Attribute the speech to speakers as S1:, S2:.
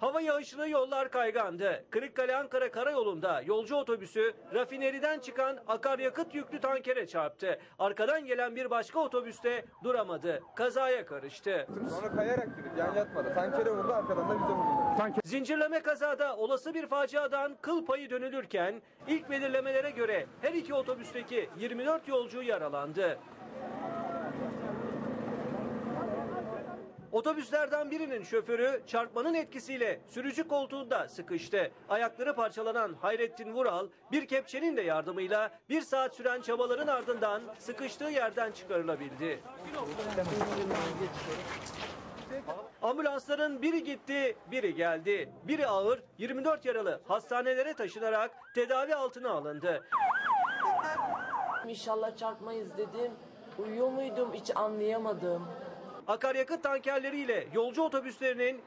S1: Hava yağışlı yollar kaygandı. Kırıkkale Ankara karayolunda yolcu otobüsü rafineriden çıkan akaryakıt yüklü tankere çarptı. Arkadan gelen bir başka otobüste duramadı. Kazaya karıştı.
S2: Sonra kayarak gidip yan yatmadı. Tankere vurdu arkadan da bize vurdu.
S1: Zincirleme kazada olası bir faciadan kıl payı dönülürken ilk belirlemelere göre her iki otobüsteki 24 yolcu yaralandı. Otobüslerden birinin şoförü çarpmanın etkisiyle sürücü koltuğunda sıkıştı. Ayakları parçalanan Hayrettin Vural bir kepçenin de yardımıyla bir saat süren çabaların ardından sıkıştığı yerden çıkarılabildi. Ambulansların biri gitti, biri geldi. Biri ağır, 24 yaralı hastanelere taşınarak tedavi altına alındı.
S3: İnşallah çarpmayız dedim. Uyuyor muydum hiç anlayamadım.
S1: Akaryakıt tankerleriyle yolcu otobüslerinin